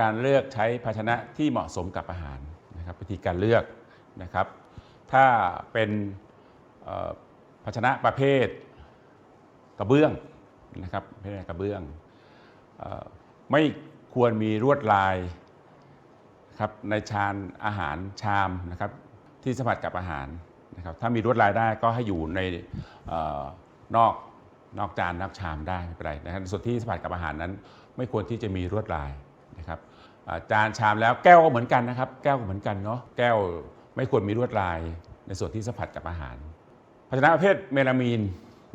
การเลือกใช้ภาชนะที่เหมาะสมกับอาหารนะครับวิธีการเลือกนะครับ ถ้าเป็นภาชนะประเภทกระเบื้องนะครับเภทกระเบื้องออไม่ควรมีลวดลายครับในชานอาหารชามนะครับที่สัมผัสกับอาหารนะครับถ้ามีลวดลายได้ก็ให้อยู่ในออนอกนอกจานนอกชามได้ไม่เป็นไรนะครับส่วนที่สัมผัสกับอาหารนั้น ไม่ควรที่จะมีลวดลาย จานชามแล้วแก้วก็เหมือนกันนะครับ แก้วก็เหมือนกันเนาะแก้วไม่ควรมีลวดลายในส่วนที่สัมผัสกับอาหาร ภาชนะประเภทเมลามีน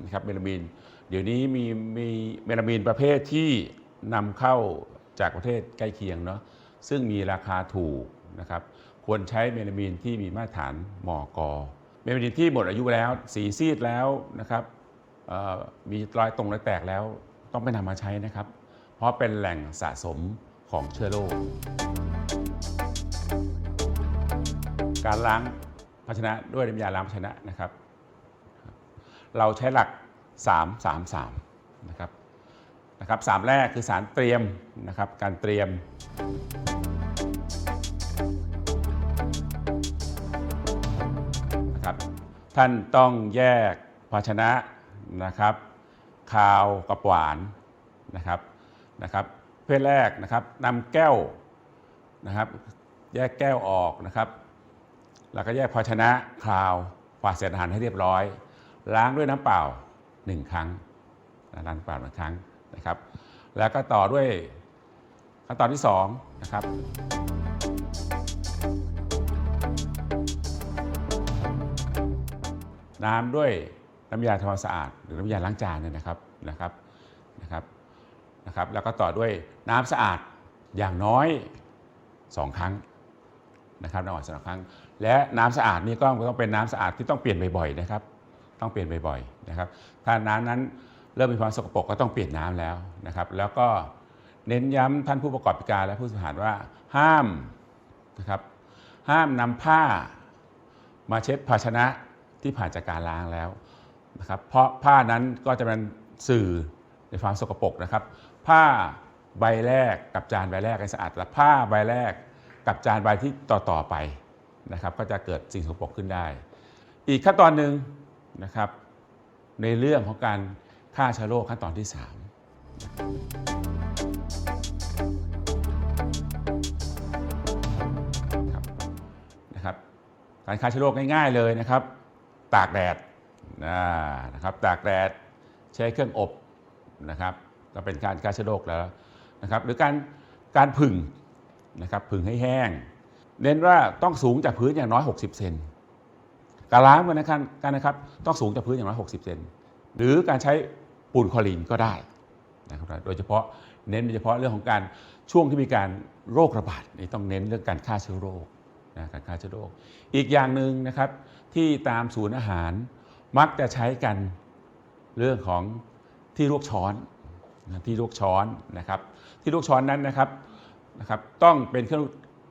นะครับเมลามีน เดี๋ยวนี้มีมีเมลามีนประเภทที่นำเข้าจากประเทศใกล้เคียงเนาะซึ่งมีราคาถูกนะครับควรใช้เมลามีนที่มีมาตรฐานมอกเมลามีนที่หมดอายุแล้ว สีซีดแล้วนะครับมีรอยตรงรอยแตกแล้วต้องไปนำมาใช้นะครับ เพราะเป็นแหล่งสะสม ของเชื้อโรค การล้างภาชนะด้วยน้ำยาล้างภาชนะนะครับ เราใช้หลัก 3 3 3นะครับนะครับสามแรกคือสารเตรียมนะครับ การเตรียม นะครับ ท่านต้องแยกภาชนะนะครับคาวกับหวานนะครับนะครับ เภทแรกนะครับนำแก้วนะครับ แยกแก้วออกนะครับ แล้วก็แยกภาชนะคราวฝาเศษอาหารให้เรียบร้อย ล้างด้วยน้ำเปล่า1ครั้งล้างน้ำเปล่าหนึ่งครั้งนะครับ แล้วก็ต่อด้วยขั้นตอนที่2นะครับน้ำด้วยน้ำยาทำความสะอาด หรือน้ำยาล้างจานเนี่ยนะครับนะครับนะครับ นะครับแล้วก็ต่อด้วยน้ำสะอาดอย่างน้อย 2 ครั้งนะครับน้ำสะอาดสองครั้ง และน้ำสะอาดนี่ก็ต้องเป็นน้ำสะอาดที่ต้องเปลี่ยนบ่อยๆนะครับ ต้องเปลี่ยนบ่อยๆนะครับ ถ้าน้ำนั้นเริ่มมีความสกปรกก็ต้องเปลี่ยนน้ำแล้วนะครับ แล้วก็เน้นย้ำท่านผู้ประกอบการและผู้บริหารว่าห้ามนะครับ ห้ามนำผ้ามาเช็ดภาชนะที่ผ่านจากการล้างแล้วนะครับ เพราะผ้านั้นก็จะเป็นสื่อในความสกปรกนะครับ ผ้าใบแรกกับจานใบแรกให้สะอาดและผ้าใบแรกกับจานใบที่ต่อๆไปนะครับ ก็จะเกิดสิ่งสกปรกขึ้นได้ อีกขั้นตอนหนึ่งนะครับ ในเรื่องของการฆ่าเชื้อโรคขั้นตอนที่3นะครับการฆ่าเชื้อโรคง่ายๆเลยนะครับ ตากแดดนะครับ ตากแดดใช้เครื่องอบนะครับ ก็เป็นการฆ่าเชื้อโรคแล้วนะครับ หรือการการผึ่งนะครับผึ่งให้แห้ง เน้นว่าต้องสูงจากพื้นอย่างน้อย 60 เซนการล้างมันนะครับการนะครับต้องสูงจากพื้นอย่างน้อย 60 เซนหรือการใช้ปูนคลอรีนก็ได้นะครับโดยเฉพาะเน้นโดยเฉพาะเรื่องของการช่วงที่มีการโรคระบาดนี่ต้องเน้นเรื่องการฆ่าเชื้อโรคนะการฆ่าเชื้อโรค อีกอย่างหนึ่งนะครับที่ตามศูนย์อาหารมักจะใช้กันเรื่องของที่ลวกช้อน ที่ลวกช้อนนะครับ ที่ลวกช้อนนั้นนะครับนะครับ ต้องเป็นเครื่อง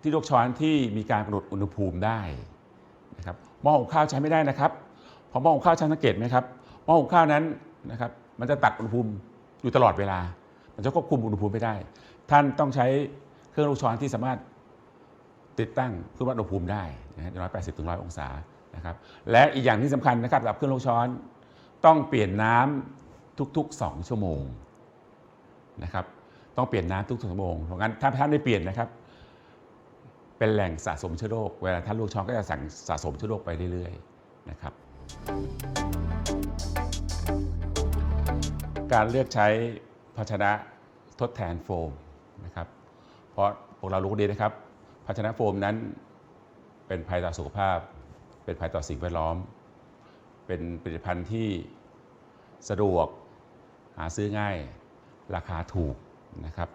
ที่ลวกช้อนที่มีการกำหนดอุณหภูมิได้นะครับหม้อหุงข้าวใช้ไม่ได้นะครับเพราะหม้อหุงข้าวช่างสังเกตไหมครับหม้อหุงข้าวนั้นนะครับ มันจะตัดอุณหภูมิอยู่ตลอดเวลา มันจะควบคุมอุณหภูมิไม่ได้ ท่านต้องใช้เครื่องลูกช้อนที่สามารถติดตั้งเครื่องวัดอุณหภูมิได้นะฮะร้อยแปดสิบถึงร้อยองศานะครับและอีกอย่างที่สำคัญนะครับสำหรับเครื่องลูกช้อน ต้องเปลี่ยนน้ำทุกๆ 2 ชั่วโมง นะครับต้องเปลี่ยนน้ำทุกๆชั่วโมงเพราะงั้นถ้าท่านไม่เปลี่ยนนะครับ เป็นแหล่งสะสมเชื้อโรคเวลาท่านลูกช้อนก็จะสั่งสะสมเชื้อโรคไปเรื่อยๆนะครับ การเลือกใช้ภาชนะทดแทนโฟมนะครับ เพราะพวกเรารู้ดีนะครับ ภาชนะโฟมนั้นเป็นภัยต่อสุขภาพ เป็นภัยต่อสิ่งแวดล้อม เป็นผลิตภัณฑ์ที่สะดวกหาซื้อง่าย ราคาถูกนะครับ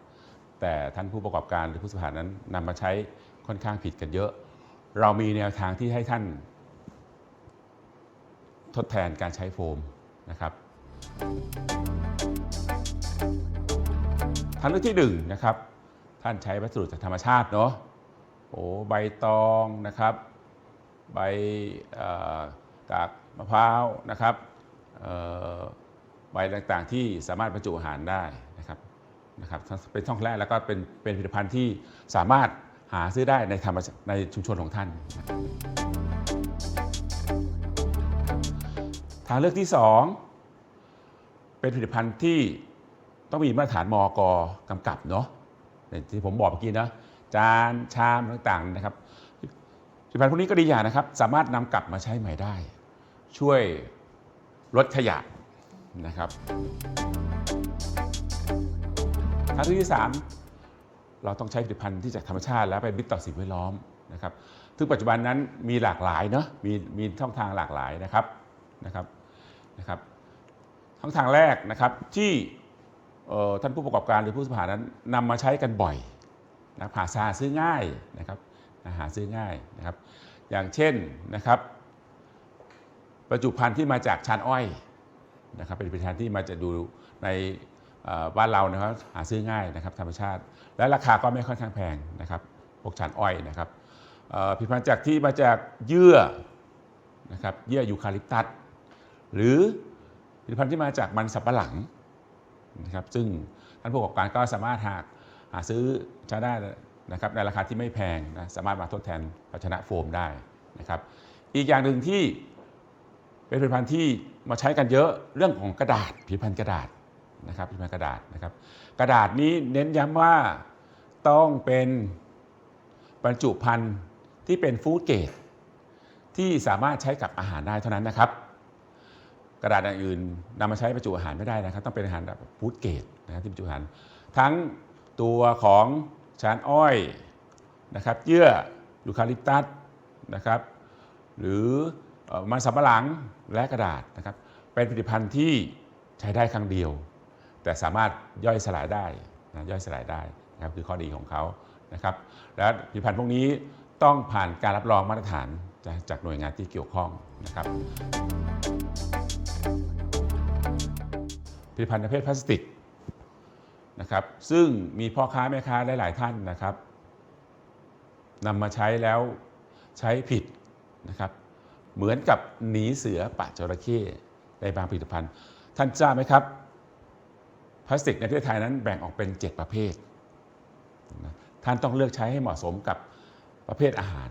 แต่ท่านผู้ประกอบการหรือผู้บริหารนั้นนำมาใช้ค่อนข้างผิดกันเยอะ เรามีแนวทางที่ให้ท่าน ทดแทนการใช้โฟมนะครับทางเลือกที่หนึ่งนะครับท่านใช้วัสดุจากธรรมชาติเนาะโอ้ใบตองนะครับ ใบกากมะพร้าวนะครับ ใบต่างๆ ที่สามารถบรรจุอาหารได้นะครับนะครับเป็นช่องแรกแล้วก็เป็นเป็นผลิตภัณฑ์ที่สามารถหาซื้อได้ในธรรมในชุมชนของท่าน ทางเลือกที่ 2 เป็นผลิตภัณฑ์ที่ต้องมีมาตรฐานมอกกำกับเนาะที่ผมบอกเมื่อกี้นะจานชามต่างๆนะครับผลิตภัณฑ์พวกนี้ก็ดีอย่างนะครับ สามารถนำกลับมาใช้ใหม่ได้ ช่วยลดขยะ นะครับทางเลือกที่ 3 เราต้องใช้ผลิตภัณฑ์ที่จากธรรมชาติ แล้วเป็นมิตรต่อสิ่งแวดล้อมนะครับซึ่งปัจจุบันนั้นมีหลากหลายเนาะมีมีช่องทางหลากหลายนะครับนะครับนะครับช่องทางแรกนะครับที่ท่านผู้ประกอบการหรือผู้สมัครนั้นนำมาใช้กันบ่อยนะหาซาซื้อง่ายนะครับหาซื้อง่ายนะครับ อย่างเช่นนะครับ ประจุภัณฑ์ที่มาจากชานอ้อย นะครับเป็นผลิตภัณฑ์ที่มาจะดูในบ้านเรานะครับหาซื้อง่ายนะครับธรรมชาติ และราคาก็ไม่ค่อนข้างแพงนะครับพวกชานอ้อยนะครับผลิตภัณฑ์จากที่มาจากเยื่อนะครับเยื่อยูคาลิปตัสหรือผลิตภัณฑ์ที่มาจากมันสับปะหลังนะครับซึ่งท่านผู้ประกอบการก็สามารถหาหาซื้อใช้ได้นะครับในราคาที่ไม่แพงนะสามารถมาทดแทนภาชนะโฟมได้นะครับ อีกอย่างหนึ่งที่ เป็นผลิตภัณฑ์ที่มาใช้กันเยอะเรื่องของกระดาษผลิตภัณฑ์กระดาษนะครับผลิตภัณฑ์กระดาษนะครับ กระดาษนี้เน้นย้ำว่าต้องเป็นบรรจุภัณฑ์ที่เป็นฟู้ดเกรดที่สามารถใช้กับอาหารได้เท่านั้นนะครับ กระดาษอย่างอื่นนำมาใช้บรรจุอาหารไม่ได้นะครับ ต้องเป็นอาหารแบบฟู้ดเกรดนะครับที่บรรจุอาหาร ทั้งตัวของชานอ้อยนะครับเยื่อยูคาลิปตัสนะครับ หรือเอ่อ มันสำปะหลังและกระดาษนะครับ เป็นผลิตภัณฑ์ที่ใช้ได้ครั้งเดียว แต่สามารถย่อยสลายได้นะย่อยสลายได้นะครับคือข้อดีของเขานะครับ และผลิตภัณฑ์พวกนี้ต้องผ่านการรับรองมาตรฐานจากหน่วยงานที่เกี่ยวข้องนะครับ ผลิตภัณฑ์ประเภทพลาสติกนะครับ ซึ่งมีพ่อค้าแม่ค้าหลาย ๆ ท่านนะครับนำมาใช้แล้วใช้ผิดนะครับ เหมือนกับหนีเสือปะจระเข้ในบางผลิตภัณฑ์ ท่านทราบไหมครับ พลาสติกในประเทศไทยนั้นแบ่งออกเป็น 7 ประเภท ท่านต้องเลือกใช้ให้เหมาะสมกับประเภทอาหาร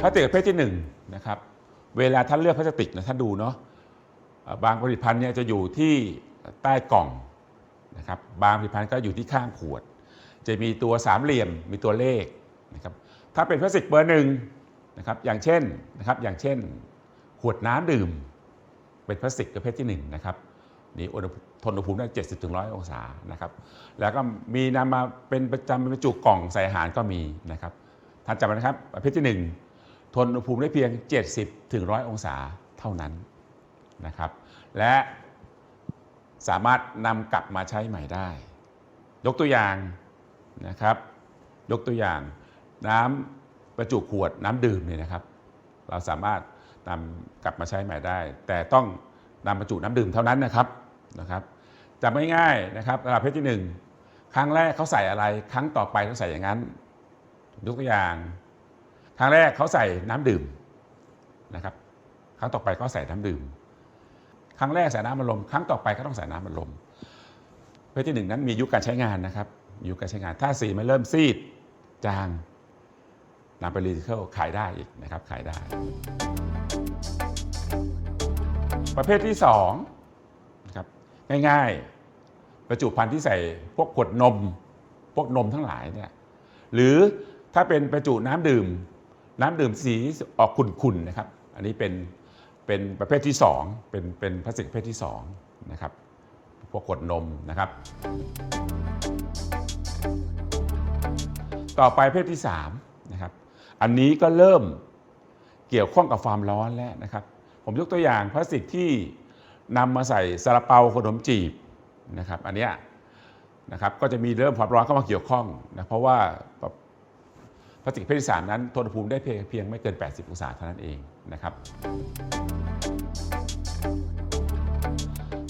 พลาสติกประเภทที่1นะครับเวลาท่านเลือกพลาสติกนะท่านดูเนาะบางผลิตภัณฑ์เนี่ยจะอยู่ที่ใต้กล่องนะครับบางผลิตภัณฑ์ก็อยู่ที่ข้างขวด จะมีตัวสามเหลี่ยมมีตัวเลขนะครับ ถ้าเป็นพลาสติกเบอร์หนึ่งนะครับอย่างเช่นนะครับอย่างเช่น ขวดน้ำดื่ม เป็นพลาสติกประเภทที่หนึ่งนะครับนี่อุณหภูมิทนอุณหภูมิได้70ถึง100องศานะครับแล้วก็มีนำมาเป็นประจำเป็นบรรจุกล่องใส่อาหารก็มีนะครับท่านจำไว้นะครับประเภทที่หนึ่งทนอุณหภูมิได้เพียง 70ถึง100องศาเท่านั้นนะครับและสามารถนำกลับมาใช้ใหม่ได้ ยกตัวอย่างนะครับ ยกตัวอย่าง น้ำประจุขวดน้ำดื่มเนี่ยนะครับ เราสามารถนำกลับมาใช้ใหม่ได้ แต่ต้องนำบรรจุน้ำดื่มเท่านั้นนะครับนะครับจำง่ายๆนะครับระดับเพศที่หนึ่งครั้งแรกเขาใส่อะไร ครั้งต่อไปเขาใส่อย่างนั้นยกตัวอย่าง ครั้งแรกเขาใส่น้ำดื่มนะครับ ครั้งต่อไปก็ใส่น้ำดื่ม ครั้งแรกใส่น้ำมันลมครั้งต่อไปก็ต้องใส่น้ำมันลมเพศที่หนึ่งนั้นมียุคการใช้งานนะครับยุคการใช้งาน ถ้าสีมันเริ่มซีดจาง นำไปรีไซเคิลขายได้อีกนะครับขายได้ ประเภทที่2นะครับง่ายๆ ประจุภัณฑ์ที่ใส่พวกขวดนม พวกนมทั้งหลายเนี่ยหรือถ้าเป็นประจุน้ำดื่ม น้ำดื่มสีออกขุ่นๆนะครับ อันนี้เป็นเป็นประเภทที่ 2 เป็นเป็นพลาสติกประเภทที่2นะครับพวกขวดนมนะครับ ต่อไปประเภทที่ 3 อันนี้ก็เริ่มเกี่ยวข้องกับความร้อนแล้วนะครับ ผมยกตัวอย่างพลาสติกที่นำมาใส่ซาลาเปาขนมจีบนะครับอันเนี้ยนะครับก็จะมีเริ่มความร้อนเข้ามาเกี่ยวข้องนะเพราะว่าพลาสติกประเภทที่สามนั้นทนอุณหภูมิได้เพียงไม่เกิน 80 องศาเท่านั้นเองนะครับ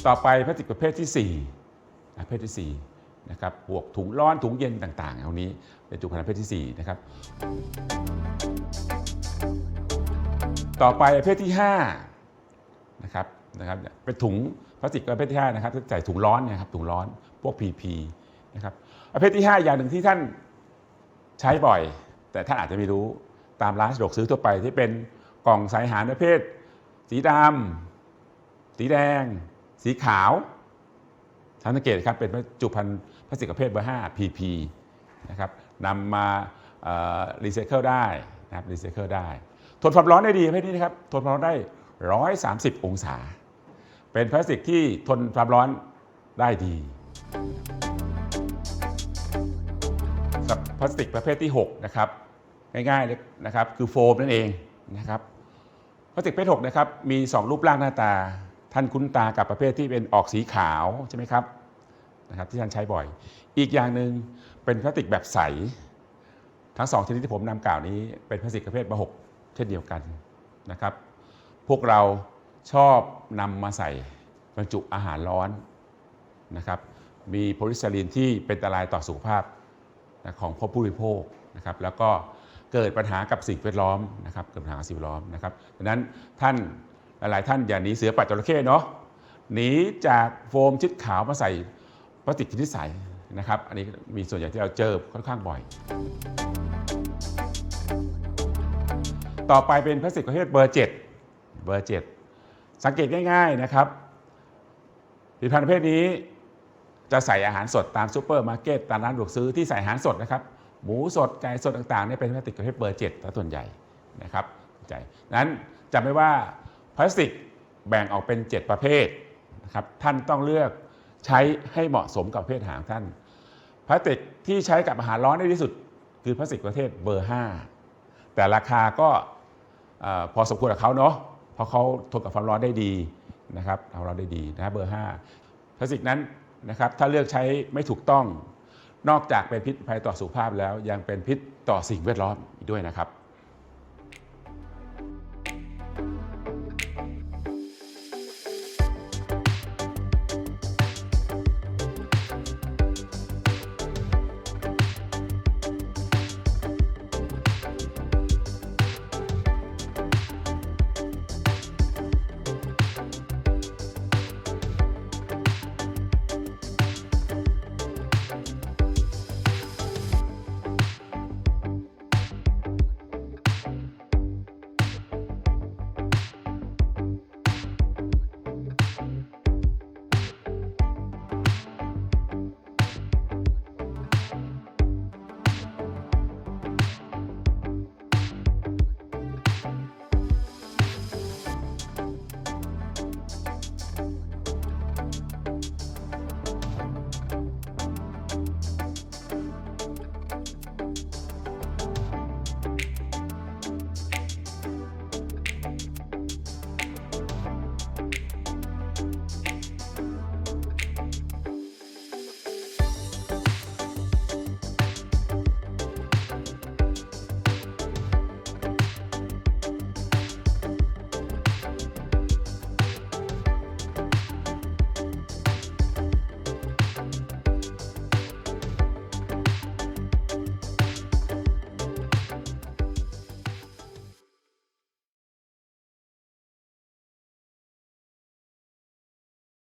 ต่อไปพลาสติกประเภทที่4ประเภทที่4 นะครับพวกถุงร้อนถุงเย็นต่างๆเอานี้เป็นจุดขนาดประเภทที่4นะครับต่อไปประเภทที่5นะครับนะครับเป็นถุงพลาสติกประเภทที่5นะครับที่ใส่ถุงร้อนเนยครับถุงร้อนพวก PP นะครับประเภทที่ 5 อย่างหนึ่งที่ท่านใช้บ่อย แต่ท่านอาจจะไม่รู้ตามร้านสะดวกซื้อทั่วไปที่เป็นกล่องใส่อาหารประเภท สีดำสีแดง สีขาว ทานสังเกตครับเป็นจุภัณฑ์พลาสติกประเภทเบอร์5 PP นะครับนำมารีไซเคิลได้นะครับรีไซเคิลได้ ทนความร้อนได้ดีประเภทนี้นะครับทนความร้อนได้ 130 องศา เป็นพลาสติกที่ทนความร้อนได้ดีสำหรับพลาสติกประเภทที่ 6 นะครับ ง่ายๆเลยนะครับคือโฟมนั่นเองนะครับพลาสติกประเภท6นะครับมี 2 รูปร่างหน้าตา ท่านคุ้นตากับประเภทที่เป็นออกสีขาวใช่ไหมครับนะครับที่ท่านใช้บ่อย อีกอย่างหนึ่งเป็นพลาสติกแบบใส ทั้งสองชนิดที่ผมนำกล่าวนี้เป็นพลาสติกประเภทบอร์หกเช่นเดียวกันนะครับ พวกเราชอบนำมาใส่บรรจุอาหารร้อนนะครับมีโพลิสไตรีนที่เป็นอันตรายต่อสุขภาพของผู้บริโภคนะครับแล้วก็เกิดปัญหากับสิ่งแวดล้อมนะครับเกิดปัญหาสิ่งแวดล้อมนะครับดังนั้นท่าน หลายๆท่านอย่าหนีเสือปัดจระเข้เนาะหนีจากโฟมชิดขาวมาใส่พลาสติกชนิดใสนะครับอันนี้มีส่วนใหญ่ที่เราเจอค่อนข้างบ่อย ต่อไปเป็นพลาสติกประเภทเบอร์7เบอร์7สังเกตง่ายๆนะครับผลิตภัณฑ์ประเภทนี้จะใส่อาหารสดตามซูเปอร์มาร์เก็ตตามร้านสะดวกซื้อที่ใส่อาหารสดนะครับหมูสดไก่สดต่างๆเนี่ยเป็นพลาสติกประเภทเบอร์7ซะส่วนใหญ่นะครับใจนั้นจำไว้ว่า พลาสติกแบ่งออกเป็น 7 ประเภทนะครับท่านต้องเลือกใช้ให้เหมาะสมกับเภทอาหางท่าน พลาสติกที่ใช้กับอาหารร้อนได้ที่สุด คือพลาสติกประเภทเบอร์ 5 แต่ราคาก็พอสมควรกับเขาเนาะเพราะเขาทนกับความร้อนได้ดีนะครับเอาเราได้ดีนะเบอร์ 5 พลาสติกนั้นนะครับถ้าเลือกใช้ไม่ถูกต้องนอกจากเป็นพิษภัยต่อสุขภาพแล้วยังเป็นพิษต่อสิ่งแวดล้อมอีกด้วยนะครับ